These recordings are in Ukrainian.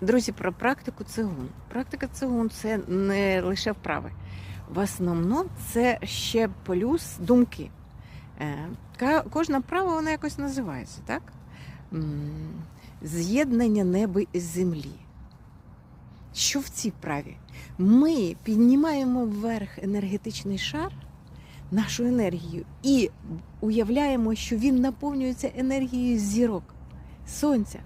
Друзі, про практику цигун. Практика цигун це не лише вправи. В основному це ще плюс думки. Е, Кожна вправа вона якось називається, так? З'єднання неба і землі. Що в цій вправі? Ми піднімаємо вверх енергетичний шар, нашу енергію, і уявляємо, що він наповнюється енергією зірок, сонця.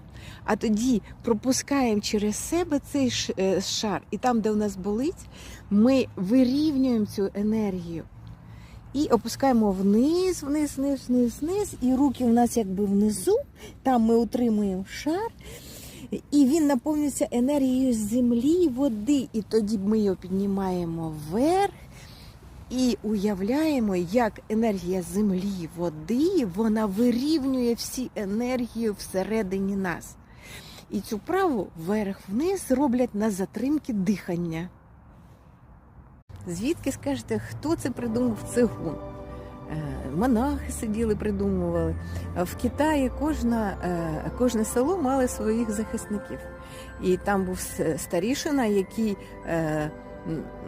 А тоді пропускаємо через себе цей е, шар, і там, де у нас болить, ми вирівнюємо цю енергію і опускаємо вниз, вниз, вниз, вниз, вниз. І руки у нас якби внизу. Там ми утримуємо шар, і він наповнюється енергією землі, води. І тоді ми його піднімаємо вверх. І уявляємо, як енергія землі, води, вона вирівнює всі енергії всередині нас. І цю праву вверх-вниз роблять на затримки дихання. Звідки скажете, хто це придумав цигун? Е, Монахи сиділи, придумували. В Китаї кожна, е, кожне село мало своїх захисників. І там був старішина, який е,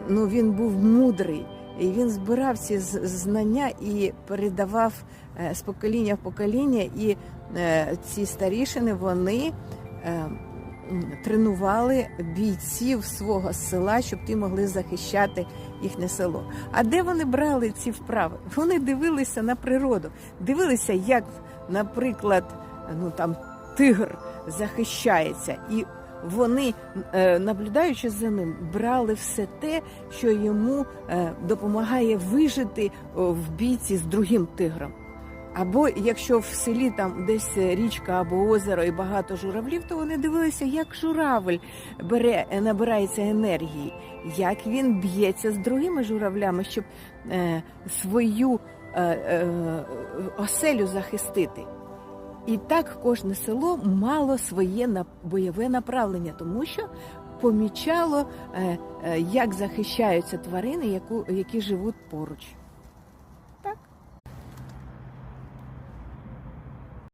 ну, він був мудрий. І він збирав ці знання і передавав е, з покоління в покоління. І е, ці старішини вони е, тренували бійців свого села, щоб ті могли захищати їхнє село. А де вони брали ці вправи? Вони дивилися на природу, дивилися, як, наприклад, ну там тигр захищається, і вони, е, наблюдаючи за ним, брали все те, що йому е, допомагає вижити в бійці з другим тигром. Або якщо в селі там десь річка або озеро і багато журавлів, то вони дивилися, як журавль бере, е, набирається енергії, як він б'ється з другими журавлями, щоб е, свою е, е, оселю захистити. І так кожне село мало своє бойове направлення, тому що помічало, е, е, як захищаються тварини, які живуть поруч.